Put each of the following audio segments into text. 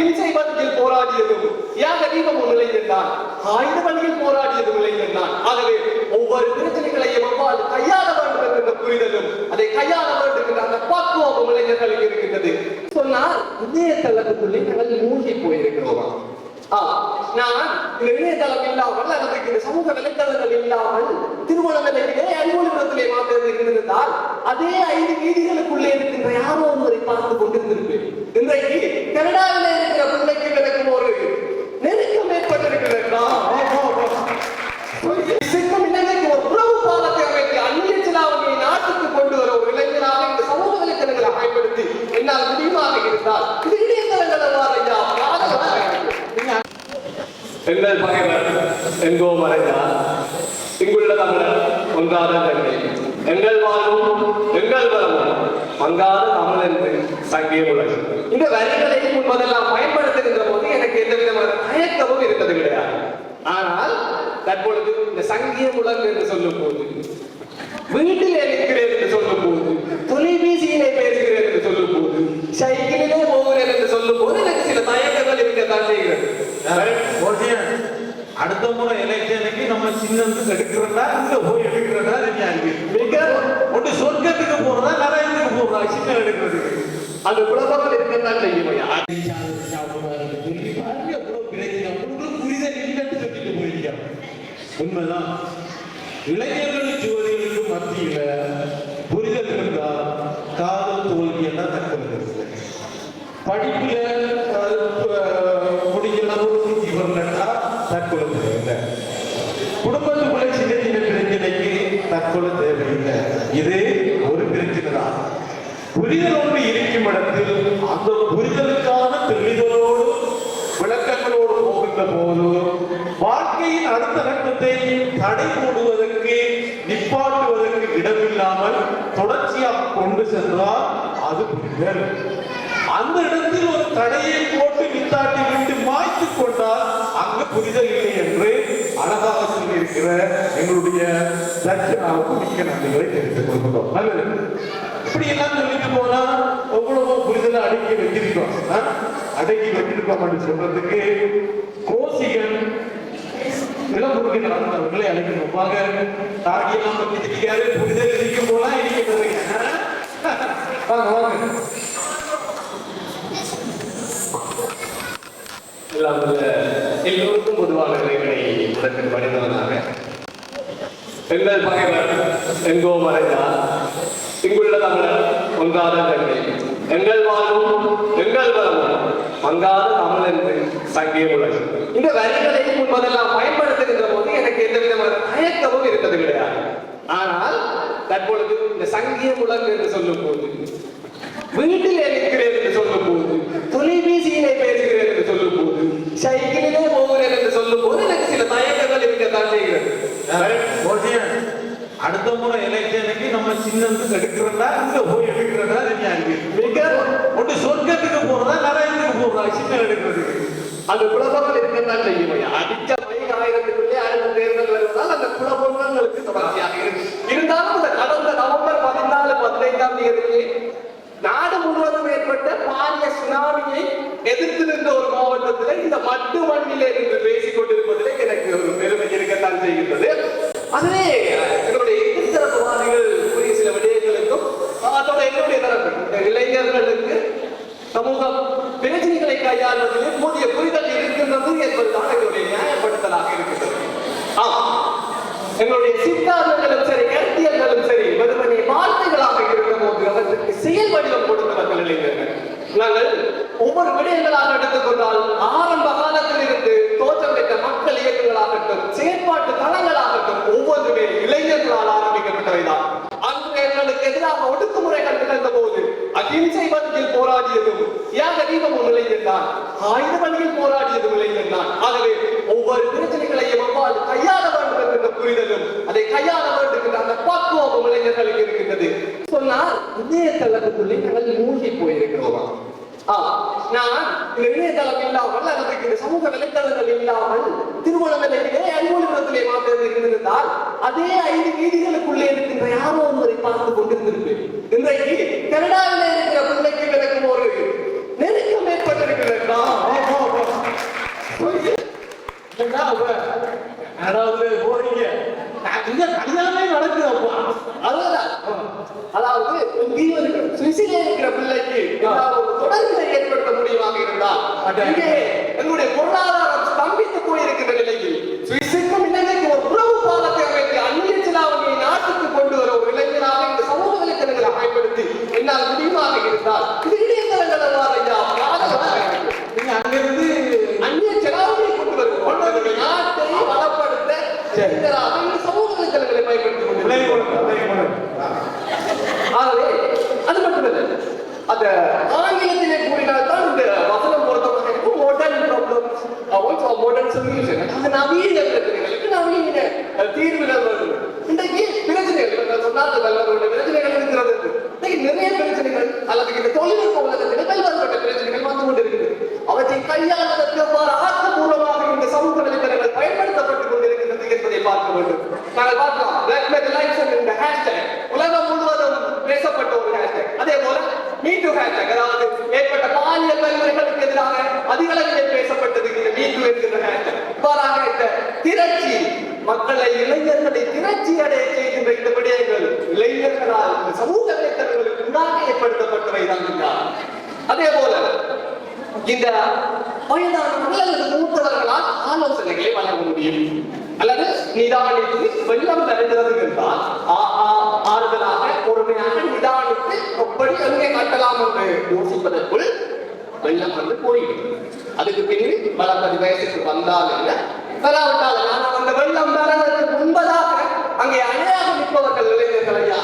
அகிம்சை வழியில் போராடியதும் தியாக தீபம் இல்லை என்றான் ஆயுத வழியில் போராடியதும் இல்லை என்றான் ஆகவே ஒவ்வொரு பிரச்சனைகளையும் எவ்வாறு கையாள வேண்டும் என்கின்ற புரிதலும் அதை கையாள வேண்டும் அந்த பக்குவம் இளைஞர்களுக்கு இருக்கின்றது. சொன்னால் இணையதளத்துக்குள்ளே நாங்கள் மூழ்கி போயிருக்கிறோமா? நான் இந்த இணையதளம் இல்லாமல் அல்லது இந்த சமூக வலைத்தளங்கள் இல்லாமல் திருமணத்திலே அறிவுறுத்தத்திலே மாற்றம் இருந்திருந்தால் அதே ஐந்து வீதிகளுக்குள்ளே இருக்கின்ற யாரோ ஒருவரை பார்த்து கொண்டிருந்திருப்பேன். இன்றைக்கு கனடாவிலே இருக்கிற பிள்ளைக்கு எனக்கு ஒரு நெருக்கம் ஏற்பட்டிருக்கிறது ஆ, ஆ, ஆ, ஆ. சிக்கும் இலங்கைக்கு ஒரு உறவு பாலத்தை அமைத்து அந்நிய சிலாவணியை நாட்டுக்கு கொண்டு வர ஒரு இளைஞராக இந்த சமூக வலைத்தளங்களை பயன்படுத்தி என்னால் முடியுமாக இருந்தால் இது இணையதளங்கள் எவ்வாறு ஐயா பாதகமாக எங்கள் பகைவர் எங்கோ மறைந்தார் இங்குள்ள தமிழர் ஒன்றாத தன்மை எங்கள் வாழ்வும் எங்கள் வரவும் மங்காத தமிழ் என்று இந்த வரிகளை முன்பதெல்லாம் பயன்படுத்துகின்ற போது எனக்கு எந்த விதமான தயக்கமும் இருந்தது கிடையாது. ஆனால் தற்பொழுது இந்த சங்கிய முழங்கு என்று சொல்லும் போது வீட்டிலே இருக்கிறேன் என்று சொல்லும் போது தொலைபேசியிலே பேசுகிறேன் என்று சொல்லும் போது சைக்கிளிலே போகிறேன் என்று சொல்லும் போது எனக்கு சில தயக்கங்கள் இருக்கத்தான் செய்கிறது? அடுத்த முறை எலெக்ஷனுக்கு நம்ம சின்னத்துக்கு எடுக்கிறதா இங்க போய் எடுக்கிறதா அறிவி மிக ஒன்று சொர்க்கத்துக்கு போறதா நரகத்துக்கு போறதா சின்னம் எடுக்கிறதுக்கு. அந்த குழப்பத்தில் இருக்கத்தான் செய்யும் ஐயா உண்மைதான். இளைஞர்கள் ஜோதிகளுக்கு மத்தியில புரிதல் இருந்தால் காதல் தோல்வி எல்லாம் தக்கப்படுகிறது படிப்புல அஹ், முடிஞ்ச அளவுக்கு தற்கொலை தேவையில்லை குடும்பத்துக்குள்ள சின்ன சின்ன பிரச்சனைக்கு தற்கொலை தேவையில்லை. இது ஒரு பிரச்சனை தான் புரிதல் ஒன்று இருக்கும் இடத்தில் அந்த புரிதலுக்கான தெளிதலோடு விளக்கங்களோடு போகின்ற போது வாழ்க்கையின் அடுத்த கட்டத்தை தடை போடுவதற்கு நிப்பாட்டுவதற்கு இடமில்லாமல் தொடர்ச்சியாக கொண்டு சென்றால் அது புரிதல். அந்த இடத்தில் ஒரு தடையை போட்டு நித்தாட்டி விட்டு மாய்த்து கொண்டால் அங்கு புரிதல் இல்லை என்று அழகாக சொல்லியிருக்கிற எங்களுடைய தட்சணாவுக்கு மிக்க நன்றிகளை தெரிவித்துக் கொள்கிறோம் நல்லது. இப்படி எல்லாம் சொல்லிட்டு போனா எவ்வளவோ புரிதல அடக்கி வச்சிருக்கோம். அடக்கி வச்சிருக்கோம் அப்படின்னு சொல்றதுக்கு கோசிகன் இளமுருகன் அவர்களை அழைக்கணும். வாங்க தாகியெல்லாம் பற்றி தெரியாது. புரிதல் இருக்கும் போலாம் இருக்கிறது வாங்க வாங்க எல்லாம் எல்லோருக்கும் பொதுவான இறைவனை உடற்கு பணிந்தவனாக எங்கள் பகைவர் எங்கோ மறைந்தார் தமிழர் பொங்காத தன்மை எங்கள் வாழ்வும் எங்கள் வரவும் மங்காத தமிழ் என்று சங்கிய உலகம் இந்த வரிகளை முன்பதெல்லாம் பயன்படுத்துகின்ற போது எனக்கு எந்த விதமான தயக்கமும் இருந்தது கிடையாது. ஆனால் தற்பொழுது இந்த சங்கிய உலகம் என்று சொல்லும் போது வீட்டில் இருக்கிறேன் என்று சொல்லும் போது தொலைபேசியிலே பேசுகிறேன் என்று சொல்லும் போது சைக்கிளிலே போகிறேன் என்று சொல்லும் போது எனக்கு சில தயக்கங்கள் இருக்கத்தான் செய்கிறது ஓகேயா? இலக்கியனுக்கு நம்ம சின்னத்துக்கு எடுக்கிறதா இங்க போய் எடுக்கிறதா நீங்க ஒன்று சொர்க்கத்துக்கு போறதா நரகத்துக்கு போறதா? சின்னம் எடுக்கிறதுக்கு அந்த குழப்பங்கள் இருக்கத்தான் செய்யும் ஐயா. அடிச்ச மைக் ஆயிரத்துக்குள்ளே ஆயிரம் தேர்தல் வருவதால் அந்த குழப்பங்களுக்கு தொடர்ச்சியாக இருக்கு. இருந்தாலும் இந்த கடந்த நவம்பர் பதினாலு பதினைந்தாம் தேதியிலே நாடு முழுவதும் ஏற்பட்ட பாரிய சுனாமியை எதிர்த்து நின்ற ஒரு மாவட்டத்தில் இந்த மட்டு மண்ணிலே இருந்து பேசிக் கொண்டிருப்பதிலே எனக்கு ஒரு பெருமை இருக்கத்தான் செய்கின்றது. அதுவே என்னுடைய அதோட என்னுடைய இந்த இளைஞர்களுக்கு சமூக பிரச்சனைகளை கையாள்வதில் போதிய புரிதல் இருக்கின்றது என்பதுதான் எங்களுடைய நியாயப்படுத்தலாக இருக்கின்றது. ஆம். எங்களுடைய சித்தாந்தங்களும் சரி கருத்தியங்களும் சரி வெறுமனே வார்த்தைகளாக இருந்த போது அவற்றுக்கு செயல் வடிவம் கொடுத்தவர்கள் இளைஞர்கள். நாங்கள் ஒவ்வொரு விடயங்களாக எடுத்துக்கொண்டால் ஆரம்ப காலத்தில் இருந்து தோற்றம் பெற்ற மக்கள் இயக்கங்களாகட்டும் செயற்பாட்டு தளங்களாகட்டும் ஒவ்வொன்றுமே இளைஞர்களால் தியாக தீபமும் இளைஞன் ஆயுத வழியில் போராடியதும் இளைஞன் தான் ஆகவே ஒவ்வொரு பிரச்சனைகளையும் எவ்வாறு கையாள வேண்டும் என்கின்ற புரிதலும் அதை கையாள வேண்டும் என்கின்ற அந்த பக்குவமும் இளைஞர்களுக்கு இருக்கின்றது. சொன்னால் இணையதளத்துக்குள்ளே நாங்கள் மூழ்கி போயிருக்கிறோமா? நான் இந்த இணையதளம் இல்லாமல் அல்லது இந்த சமூக வலைத்தளங்கள் இல்லாமல் திருமணத்திலே அலுவலகத்திலே மாற்றம் இருந்திருந்தால் அதே ஐந்து வீதிகளுக்குள்ளே இருக்கின்ற யாரோ ஒருவரை பார்த்து கொண்டிருந்திருப்பேன். இன்றைக்கு கனடாவிலே இருக்கிற பிள்ளைக்கு எனக்கு ஒரு நெருக்கம் ஏற்பட்டிருக்கிறதா? அதாவது போறீங்க நான் இங்க கல்யாணமே நடக்குதப்பா அதுதான். அதாவது இருக்கிற சுவிஸிலே இருக்கிற பிள்ளைக்கு ஏதாவது ஒரு தொடர்பினை ஏற்படுத்த முடியுமாக இருந்தால் அட. இங்கே எங்களுடைய பொருளாதாரம் ஸ்தம்பித்து போயிருக்கிற நிலையில் சுவிஸுக்கும் இலங்கைக்கும் ஒரு உறவு பாலத்தை அமைத்து அந்நிய சிலாவணியை நாட்டுக்கு கொண்டு வர ஒரு இளைஞராக இந்த சமூக வலைத்தளங்களை பயன்படுத்தி என்னால் முடியுமாக இருந்தால் இது இணையதளங்கள் அவ்வாறு ஐயா பாதகமாக இருக்கு. நீங்க அங்கிருந்து அந்நிய செலாவணியை கொண்டு வரும் கொண்டு வந்து நாட்டை வளப்படுத்த இளைஞராக இந்த சமூக வலைத்தளங்களை பயன்படுத்திக் பிள்ளை கொண்டிருக்கிறார் கொடுங்க, பிள்ளை கொடுங்க. ஆகவே அது மட்டுமல்ல அந்த ஆங்கிலத்திலே கூறினால்தான் இந்த வசனம் பொருத்தமாக இருக்கும் modern problems also modern solution அந்த நவீன பிரச்சனைகளுக்கு நவீன அஹ், தீர்வுகள் வேண்டும் இன்றைக்கு பிரச்சனைகள் நான் சொன்னால் நல்லவர்களுடைய பிரச்சனைகள் இருக்கிறது இன்றைக்கு நிறைய பிரச்சனைகள் அல்லது இந்த தொழில்நுட்ப உலகத்தில் பல்வேறுபட்ட பிரச்சனைகள் வந்து கொண்டிருக்கிறது அவற்றை கையாளுவதற்கு எவ்வாறு ஆக்கப்பூர்வமாக இந்த சமூக வலைத்தளங்கள் பயன்படுத்தப்பட்டுக் கொண்டிருக்கிறது என்பதை பார்க்க வேண்டும் நாங்கள் பார்க்கலாம் Black Metal Action என்ற hashtag உலகம் முழுவதும் பேசப்பட்ட ஒரு ஹேஷ்டேக் அதே போல மீட்டு ஹேஷ்டேக் அதாவது ஏற்பட்ட பாலியல் வன்முறைகளுக்கு எதிராக அதிக அளவில் பேசப்பட்டது இந்த மீட்டு என்கிற ஹேஷ்டேக் இவ்வாறாக இந்த திரட்சி மக்களை இளைஞர்களை திரட்சி அடைய செய்கின்ற இந்த விடயங்கள் இளைஞர்களால் இந்த சமூக வலைத்தளங்களுக்கு உண்டாக ஏற்படுத்தப்பட்டவை தான் அதே போல இந்த வயதானவர்கள் அல்லது மூத்தவர்களால் ஆலோசனைகளை வழங்க முடியும். அல்லது நிதானித்து வெள்ளம் தருகிறது என்றால் ஆறுதலாக பொறுமையாக நிதானித்து எப்படி எங்கே கட்டலாம் என்று யோசிப்பதற்குள் வெள்ளம் வந்து போய்விடும். அதுக்கு பின்பு வளர்ப்பது வயசுக்கு வந்தால் என்ன? வராவிட்டால் ஆனால் அந்த வெள்ளம் வரதற்கு முன்பதாக அங்கே அணையாக நிற்பவர்கள் இளைஞர்கள் ஐயா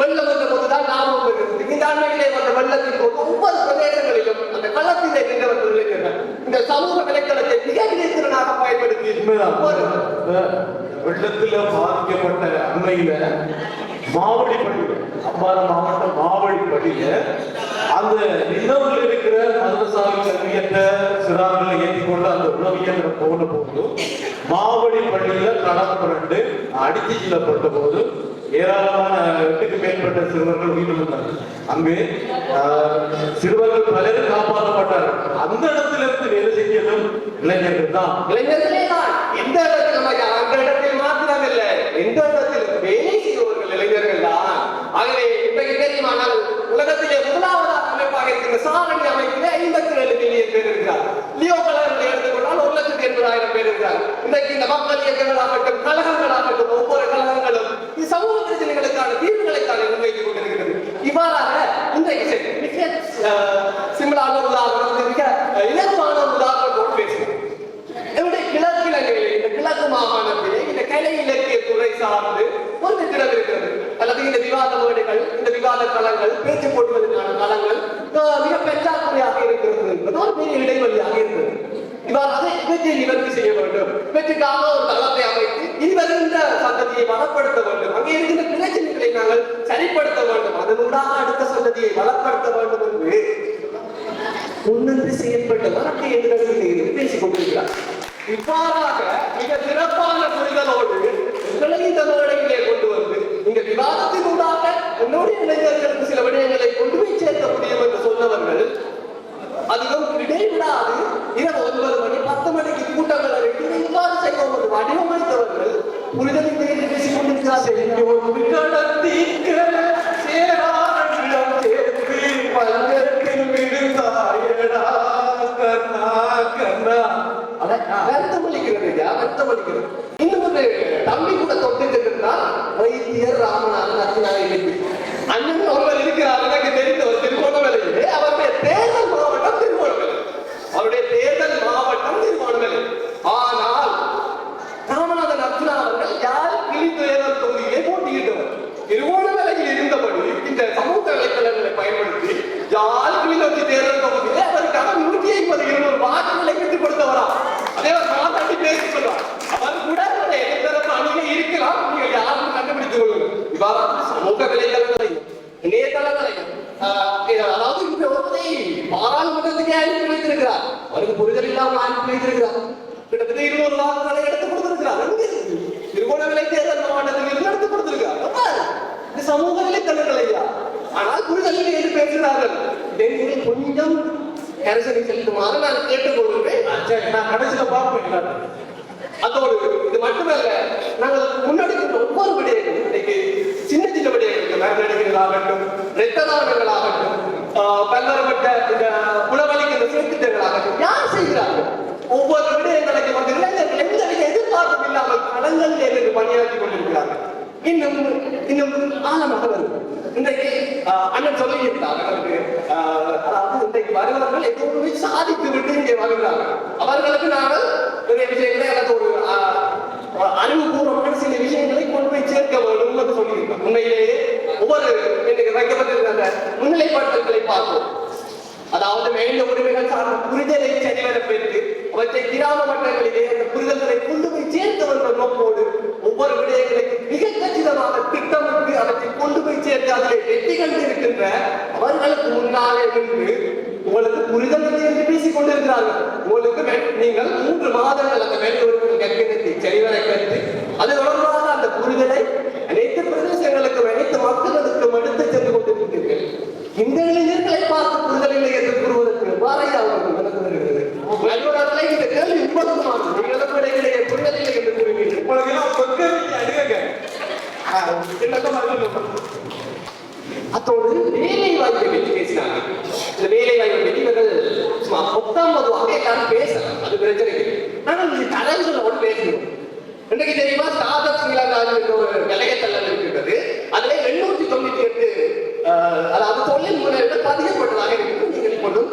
வெள்ளம் வந்த போதுதான் ஞாபகம் வருகிறது இந்த அண்மையிலே வந்த வெள்ளத்தின் போது ஒவ்வொரு பிரதேசங்களிலும் அந்த களத்திலே நின்றவர்கள் இளைஞர்கள் இந்த சமூக வலைத்தளத்தை மிக வினைத்திறனாக பயன்படுத்தி உண்மைதான் வெள்ளத்துல பாதிக்கப்பட்ட அண்மையில மாவடிப்பள்ளியில அம்பாறை மாவட்டம் மாவடிப்பள்ளியில அந்த நிலவில் இருக்கிற மதரசாவில் கல்வியற்ற சிறார்கள் ஏற்றி கொண்டு அந்த உணவியல் போன போது மாவடி பள்ளியில களம் புரண்டு அடித்து செல்லப்பட்ட போது ஏராளமான எட்டுக்கு மேற்பட்ட சிறுவர்கள் உயிரிழந்தார்கள் அங்கு சிறுவர்கள் பலரும் காப்பாற்றப்பட்டார்கள். அந்த இடத்துல இருந்து வேலை செஞ்சதும் இளைஞர்கள் தான். இளைஞர்களே தான். எந்த இடத்துல அந்த இடத்தில் மாத்திரம் இல்ல. எந்த இடத்தில் வேலை செய்பவர்கள் இளைஞர்கள் தான். ஆகவே இன்றைக்கு தெரியுமானால் உலகத்திலே முதலாவதாக அமைப்பாக இருக்கிற சாரணி அமைப்பிலே ஐம்பத்தி ஏழு மில்லியன் பேர் இருக்கிறார். லியோ கலர் எடுத்துக்கொண்டால் ஒரு லட்சத்தி எண்பதாயிரம் பேர் இருக்கிறார். இன்றைக்கு இந்த மக்கள் இயக்கங்களாகட்டும் கழகங்களாகட்டும் ஒவ்வொரு கழகங்கள் சமூக பிரச்சனைகளுக்கான தீர்வுகளைத்தான் முன்வைத்துக் கொண்டிருக்கிறது. இவ்வாறாக இன்றைக்கு மிக அஹ், சிம்பிளான உதாரணம் மிக இலகுவான உதாரணத்தோடு பேசுகிறேன் என்னுடைய கிழக்கிழங்கையில் இந்த கிழக்கு மாகாணத்திலே இந்த கலை இலக்கிய துறை சார்ந்து ஒரு திட்டம் இருக்கிறது. அல்லது இந்த விவாத மேடைகள் இந்த விவாத களங்கள் பேச்சு போடுவதற்கான களங்கள் அஹ், மிக பெற்றாக்குறையாக இருக்கிறது என்பது ஒரு பெரிய இடைவெளியாக இருக்கிறது. இவ்வாறு அதை இவற்றை நிவர்த்தி செய்ய வேண்டும். இவற்றுக்காக ஒரு தளத்தை அமைத்து இனி வருகின்ற சந்ததியை வளப்படுத்த வேண்டும். அங்கே இருக்கின்ற பிரச்சனைகளை நாங்கள் சரிப்படுத்த வேண்டும். அதனூடாக அடுத்த சந்ததியை வளப்படுத்த வேண்டும் என்று முன்னின்று செயல்பட்டவர் அங்கே எதிர்த்து பேசிக் கொண்டிருக்கிறார். இவ்வாறாக மிக சிறப்பான புரிதலோடு உங்களை இந்த மேடையிலே கொண்டு வந்து இந்த விவாதத்தினூடாக என்னுடைய இளைஞர்களுக்கு சில விடயங்களை கொண்டு போய் சேர்க்க முடியும் என்று சொன்னவர்கள் அதிகம் இடைவிடாது இரவு ஒன்பது மணி பத்து மணிக்கு கூட்டங்கள் இவ்வாறு செய்வோம் என்று வடிவமைத்தவர்கள் புரிதலின் பேரில் பேசிக் கொண்டிருக்கிறார்கள் கடத்திக்க சேராரிடம் சேர்த்து பஞ்சத்தில் விழுந்தாயடா கண்ணா கண்ணா வருத்தம் அளிக்கிறது வருத்தம் அளிக்கிறது இன்னும் ஒரு தம்பி கூட தொட்டு இருந்தால் வைத்தியர் ராமநாதன் அத்தினாரை எழுப்பி அண்ணன் ஒருவர் இருக்கிறார் எனக்கு தெரிந்த ஒரு திருவோணமலையிலே அவருடைய தேர்தல் மாவட்டம் திருவோணமலை அவருடைய தேர்தல் மாவட்டம் திருவோணமலை ஆனால் ராமநாதன் அர்ஜுனா அவர்கள் யார் கிளித்துயரம் தொகுதியிலே போட்டியிட்டவர் திருவோணமலையில் இருந்தபடி இந்த சமூக வலைத்தளங்களை பயன்படுத்தி யாழ் கிளிநொச்சி தேர்தல் தொகுதியிலே அவர் பாராளுமன்றத்துக்கே அனுப்பி வைத்திருக்கிறார் அவருக்கு புரிதல் இல்லாமல் அனுப்பி வைத்திருக்கிறார் கிட்டத்தட்ட இருநூறு வாக்குகளை எடுத்து கொடுத்திருக்கிறார் எங்க இருக்கு? திருகோணமலை தேர்தல் மாவட்டத்தில் இருந்து எடுத்து கொடுத்திருக்கிறார் எவ்வாறு? இது சமூக நிலைத்தனங்கள் ஐயா ஆனால் புரிதல் இல்லை என்று பேசுகிறார்கள் இதை நீங்கள் கொஞ்சம் கரிசனை செலுத்துமாறு நான் கேட்டுக்கொள்கிறேன் சரி நான் கடைசியில அதோடு இது மட்டுமல்ல நாங்கள் ஒவ்வொரு விடயங்களும் இன்னைக்கு சின்ன சின்ன விடயங்களுக்கு மருந்தடிக்கிறதாகட்டும் இரத்த பல்வேறுபட்ட இந்த உணவளிக்கின்ற ஆகட்டும் யார் செய்கிறார்கள்? ஒவ்வொரு விடயங்களுக்கு வந்து இளைஞர்கள் எந்த எதிர்பார்ப்பும் இல்லாமல் கடன்கள் என்று பணியாற்றி கொண்டிருக்கிறார்கள். இன்னும் இன்னும் ஆழமாக வரும் இன்றைக்கு அண்ணன் சொல்லியிருந்தார் அவருக்கு ஆஹ், அதாவது இன்றைக்கு வருபவர்கள் எதுவுமே சாதித்து விட்டு இங்கே வருகிறார்கள். அவர்களுக்கு நாங்கள் நிறைய விஷயங்களை எனக்கு ஒரு அறிவுபூர்வமான சில விஷயங்களை கொண்டு போய் சேர்க்க வேண்டும் என்று சொல்லியிருக்கோம் உண்மையிலேயே ஒவ்வொரு இன்னைக்கு வைக்கப்பட்டிருந்த அந்த முன்னிலைப்படுத்தல்களை பார்ப்போம். அதாவது மேல உரிமைகள் சார்ந்த புரிதலை சரிவர பெற்று அவற்றை கிராம மட்டங்களிலே அந்த புரிதல்களை கொண்டு போய் சேர்த்தவர்கள் நோக்கோடு ஒவ்வொரு விடயங்களையும் மிக கச்சிதமாக திட்டமிட்டு அவற்றை கொண்டு போய் சேர்த்து அதில் வெற்றி கண்டு இருக்கின்ற அவர்களுக்கு முன்னாலே நின்று உங்களுக்கு புரிதல் இல்லை என்று பேசிக் கொண்டிருக்கிறார்கள். உங்களுக்கு நீங்கள் மூன்று மாதங்கள் அந்த மேல் உரிமைகள் கற்பினத்தை சரிவர கற்று அது தொடர்பாக அந்த புரிதலை அனைத்து பிரதேசங்களுக்கும் அனைத்து மக்களுக்கும் எடுத்து சென்று கொண்டிருக்கிறீர்கள் இந்த இளைஞர்களை பார்த்து புரிதல் இல்லை என்று கூறுவதற்கு வாரையா அவர்கள் நடந்து வருகிறது நண்பர்களே இந்த கேள்வி உண்மைக்குமானது நீங்களும் இடையிலேயே புரிதல் இல்லை என்று கூறுவீர்கள் உங்களுக்கு எல்லாம் சொற்க வேண்டிய அடிவங்க அத்தோடு வேலை வாய்ப்பை பற்றி பேசினாங்க இந்த வேலை வாய்ப்பை பற்றி இவர்கள் சும்மா பத்தாம் பொதுவாக எல்லாரும் பேசலாம் அது பிரச்சனை இல்லை ஆனால் இது தலைவர்களோடு பேசணும் இன்றைக்கு தெரியுமா ஸ்டார்ட் அப் ஸ்ரீலங்கா என்ற ஒரு விலையத்தள்ளல் இருக்கின்றது அதுல எண்ணூத்தி தொண்ணூத்தி எட்டு அஹ், அதாவது தொழில் முனைவர்கள் பதியப்பட்டதாக இருக்கிறது. நீங்கள் இப்பொழுதும்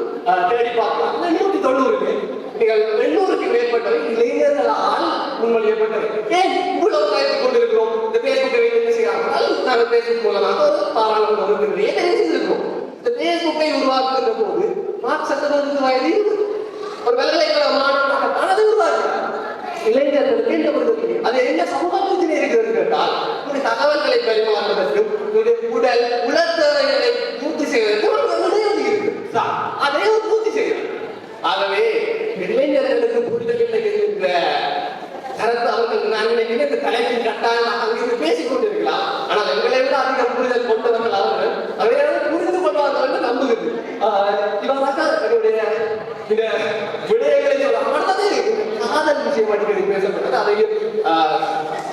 தேடி பார்க்கலாம். எண்ணூத்தி தொண்ணூறு பேர் நீங்கள் எண்ணூறுக்கு மேற்பட்டவை இளைஞர்களால் முன்மொழியப்பட்டவை ஏன் இவ்வளவு கருத்து கொண்டிருக்கிறோம்? இந்த பேஸ்புக்கை வைத்து என்ன செய்யாமல் நாங்கள் பேஸ்புக் மூலமாக ஒரு பாராளுமன்ற உறுப்பினரையே தெரிவு செய்திருக்கிறோம் இந்த பேஸ்புக்கை உருவாக்குகின்ற போது மார்க் சட்டத்திற்கு வயது இருபது. ஒரு பல்கலைக்கழக மாணவனாக தனது உருவாக்குகிறார் இளைஞர்களுக்கு என்ன கொடுக்கிறது அது என்ன சமூகத்தில் இருக்கிறது கேட்டால் ஒரு தகவல்களை பரிமாறுவதற்கும் ஒரு உடல் உலர்த்தவைகளை பூர்த்தி செய்வதற்கும் ஒரு இடைவெளி இருக்கு. அதை பூர்த்தி செய்கிறார் ஆகவே இளைஞர்களுக்கு புரிதல் இல்லை என்கின்ற கருத்து அவர்கள் நான் நினைக்கிறேன் இந்த தலைப்பின் கட்டாயம் அங்கிருந்து பேசிக் கொண்டிருக்கலாம். ஆனால் எங்களை விட அதிக புரிதல் கொண்டவர்கள் அவர்கள் அவையாவது புரிந்து கொள்வார்கள் என்று நம்புகிறது. இவராக என்னுடைய இந்த விடயங்களை சொல்ல அடுத்தது காதல் விஷயம் அடிக்கடி பேசப்பட்டது அதையும்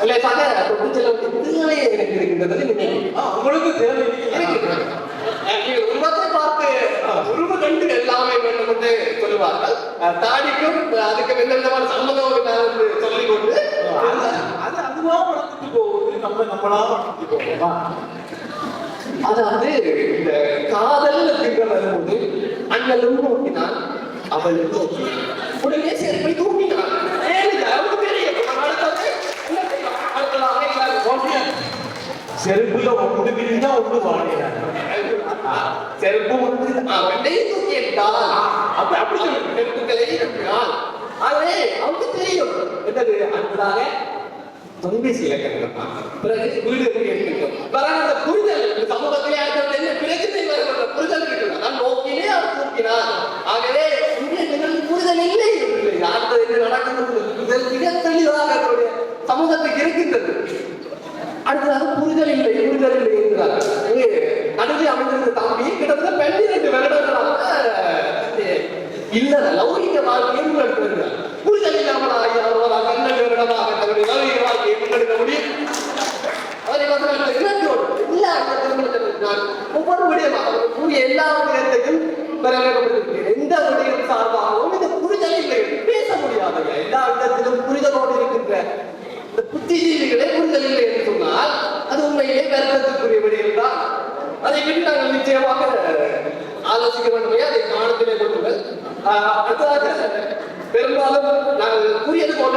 லேசாக தொட்டு செல்ல தேவை எனக்கு இருக்கின்றது உங்களுக்கு தேவையில்லை உருவத்தை பார்த்து உருவ கண்டு எல்லாமே வேண்டும் என்று சொல்லுவார்கள். தாடிக்கும் அதுக்கு எந்த சம்மதம் என்று சொல்லிக் அது அதுவா வளர்ந்துட்டு போகுது நம்ம நம்மளா வளர்ந்துட்டு போவோமா அதாவது இந்த காதல் வரும்போது அண்ணலும் நோக்கினான் அவளும் உடனே சேர்ப்பை தூக்கி ஏன் அவனுக்கு தெரியும் அடுத்தது என்ன செய்யலாம்? அடுத்ததாக எல்லாரும் ஓகே. செருப்புல ஒன்று விரிஞ்சா ஒன்று வாடினார் செருப்பு வந்து அவனை தூக்கி எடுத்தால் அப்படி அப்படி சொல்லுங்க செருப்புகளை இருக்கிறான் ஆகவே அவனுக்கு தெரியும் என்னது அடுத்ததாக தொலைபேசி இலக்கணம் பிறகு வீடு எப்படி பிறகு அந்த புரிதல் இந்த சமூகத்திலே அடுத்தது என்ன பிரச்சனை வருகின்ற புரிதல் இருக்கிறது அதான் நோக்கினே அவர் தூக்கினார் ஆகவே இங்கே எங்களுக்கு புரிதல் இல்லை இல்லை அடுத்தது நடக்கிறது புரிதல் மிக தெளிவாக சமூகத்துக்கு இருக்கின்றது. அடுத்ததாக புரிதல் இல்லை புரிதல் இல்லை என்கிறார் இங்கே அமைந்திருந்த தம்பி கிட்டத்தட்ட பன்னிரண்டு வருடங்களாக அஹ், லௌகிக வாழ்க்கையும் முன்னெடுத்து வருகிறார் புரிதல் இல்லாமல் ஐயா அவரால் பன்னெண்டு வருடமாக தன்னுடைய லௌகிக வாழ்க்கையை முன்னெடுக்க முடியும் அவரை வந்து நாங்கள் இலக்கோடு எல்லா இந்த திருமணத்தில் நான் ஒவ்வொரு விடயமாக அவர் கூறிய எல்லா விடயத்தையும் வரவேற்கப்பட்டிருக்கிறேன் எந்த விடயம் சார்பாகவும் இந்த புரிதல் இல்லை என்று பேச முடியாது எல்லா இடத்திலும் புரிதலோடு இருக்கின்ற இந்த புத்திஜீவிகளே புரிதல் இல்லை என்று சொன்னால் அது உண்மையிலே வருத்தத்துக்குரிய விடயம் தான் அதை பற்றி நாங்கள் நிச்சயமாக ஆலோசிக்க வேண்டுமே அதை கவனத்திலே கொள்ளுங்கள் ஆஹ் அடுத்ததாக பெரும்பாலும் நாங்கள் கூறியது போல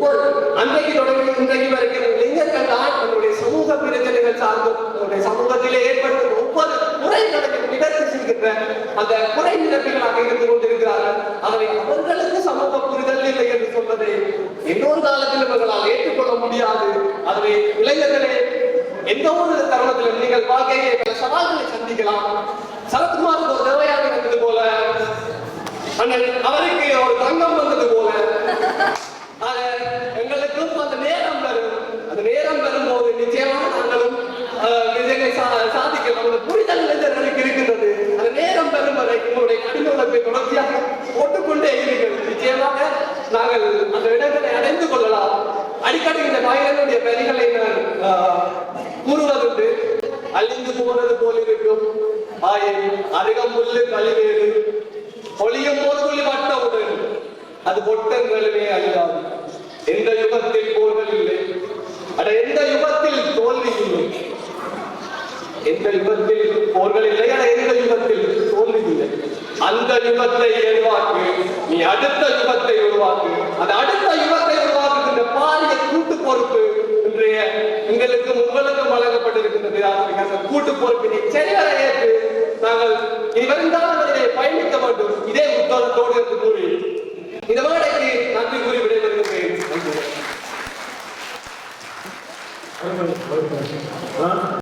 ஒவ்வொரு அன்றைக்கு தொடங்கி இன்றைக்கு வரைக்கும் இளைஞர்கள் தான் நம்முடைய சமூக பிரச்சனைகள் சார்ந்தும் நம்முடைய சமூகத்திலே ஏற்படுத்தும் ஒவ்வொரு குறைகளையும் நிகழ்த்தி செய்கின்ற அந்த குறை நிரப்பிகளாக இருந்து கொண்டிருக்கிறார்கள். அதனை அவர்களுக்கு சமூக புரிதல் இல்லை என்று சொல்வதை இன்னொரு காலத்தில் இவர்களால் ஏற்றுக்கொள்ள முடியாது. அதனை இளைஞர்களே எந்த ஒரு தருணத்திலும் நீங்கள் வாழ்க்கையை பல சவால்களை சந்திக்கலாம். சரத்குமாருக்கு ஒரு தேவையான அண்ணன் அவருக்கு ஒரு தங்கம் வந்தது போல ஆக, எங்களுக்கும் அந்த நேரம் வரும் அந்த நேரம் வரும்போது நிச்சயமாக நாங்களும் ஆஹ், விஜயங்களை சா- சாதிக்கலாம் அந்த புரிதல் எனக்கு இருக்கின்றது அந்த நேரம் வரும் வரை உங்களுடைய கடின உழைப்பை தொடர்ச்சியாக போட்டுக்கொண்டே இருக்கிறது நிச்சயமாக நாங்கள் அந்த இடங்களை அடைந்து கொள்ளலாம் அடிக்கடி இந்த நாயகனுடைய வரிகளை நான் கூறுவதுண்டு. அழிந்து போனது போல் இருக்கும். ஆயின் அருகம் முள்ளு கழிவேறு. ஒளியும் போது துளி வட்டவுடன். அது பொட்டங்களுமே அழியாது. எந்த யுகத்தில் போர்கள் இல்லை. அட எந்த யுகத்தில் தோல்வி இல்லை. எந்த யுகத்தில் போர்கள் இல்லை. அட எந்த யுகத்தில் தோல்வி இல்லை. அந்த யுகத்தை உருவாக்கு நீ அடுத்த யுகத்தை உருவாக்கு அந்த அடுத்த யுகத்தை உருவாக்குகின்ற பாரிய கூட்டு பொறுப்பு இன்றைய எங்களுக்கு உங்களுக்கும் வழங்கப்பட்டிருக்கின்றது ஆசிரியர் அந்த கூட்டு பொறுப்பினை சரிவர ஏற்று நாங்கள் இனி வருங்காலங்களிலே பயணிக்க வேண்டும். இதே உத்தரத்தோடு என்று கூறி இந்த வேலைக்கு நன்றி கூறி விடைபெறுகிறேன்